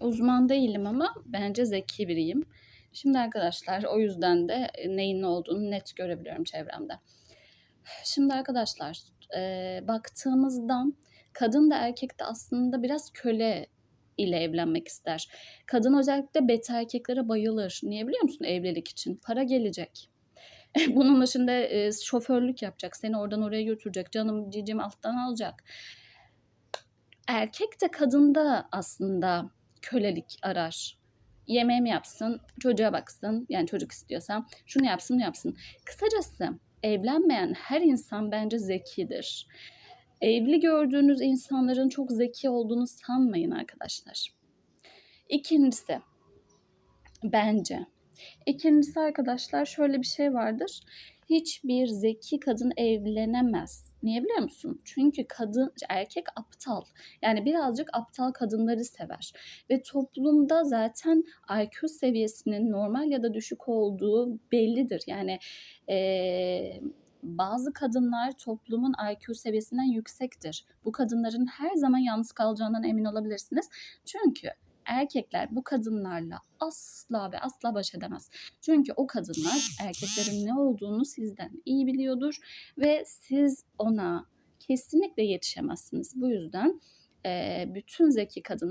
Uzman değilim ama bence zeki biriyim. Şimdi arkadaşlar o yüzden de neyin ne olduğunu net görebiliyorum çevremde. Şimdi arkadaşlar e, baktığımızda kadın da erkek de aslında biraz köle ile evlenmek ister. Kadın özellikle beta erkeklere bayılır. Niye biliyor musun? Evlilik için. Para gelecek. Bunun dışında e, şoförlük yapacak. Seni oradan oraya götürecek. Canım cicim alttan alacak. Erkek de kadında aslında kölelik arar. Yemeğimi yapsın, çocuğa baksın. Yani çocuk istiyorsam şunu yapsın, bunu yapsın. Kısacası evlenmeyen her insan bence zekidir. Evli gördüğünüz insanların çok zeki olduğunu sanmayın arkadaşlar. İkincisi bence. İkincisi arkadaşlar şöyle bir şey vardır. Hiçbir zeki kadın evlenemez. Niye biliyor musun? Çünkü kadın erkek aptal. Yani birazcık aptal kadınları sever. Ve toplumda zaten IQ seviyesinin normal ya da düşük olduğu bellidir. Yani eee bazı kadınlar toplumun IQ seviyesinden yüksektir. Bu kadınların her zaman yalnız kalacağından emin olabilirsiniz. Çünkü erkekler bu kadınlarla asla ve asla baş edemez. Çünkü o kadınlar erkeklerin ne olduğunu sizden iyi biliyordur ve siz ona kesinlikle yetişemezsiniz. Bu yüzden eee, bütün zeki kadın